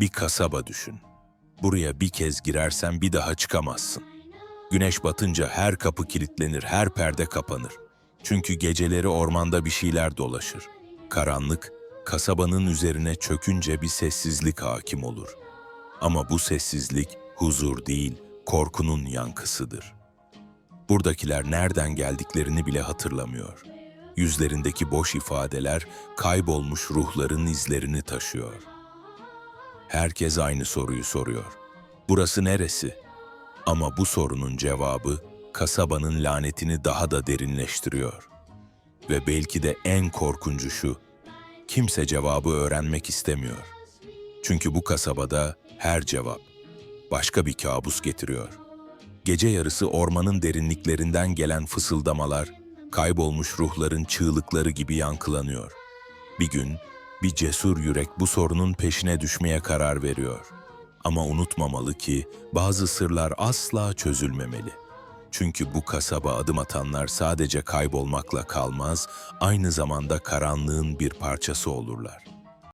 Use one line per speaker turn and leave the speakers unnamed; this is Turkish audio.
Bir kasaba düşün. Buraya bir kez girersen bir daha çıkamazsın. Güneş batınca her kapı kilitlenir, her perde kapanır. Çünkü geceleri ormanda bir şeyler dolaşır. Karanlık, kasabanın üzerine çökünce bir sessizlik hakim olur. Ama bu sessizlik huzur değil, korkunun yankısıdır. Buradakiler nereden geldiklerini bile hatırlamıyor. Yüzlerindeki boş ifadeler kaybolmuş ruhların izlerini taşıyor. Herkes aynı soruyu soruyor. Burası neresi? Ama bu sorunun cevabı kasabanın lanetini daha da derinleştiriyor. Ve belki de en korkuncu şu, kimse cevabı öğrenmek istemiyor. Çünkü bu kasabada her cevap başka bir kabus getiriyor. Gece yarısı ormanın derinliklerinden gelen fısıldamalar, kaybolmuş ruhların çığlıkları gibi yankılanıyor. Bir gün bir cesur yürek bu sorunun peşine düşmeye karar veriyor. Ama unutmamalı ki bazı sırlar asla çözülmemeli. Çünkü bu kasaba adım atanlar sadece kaybolmakla kalmaz, aynı zamanda karanlığın bir parçası olurlar.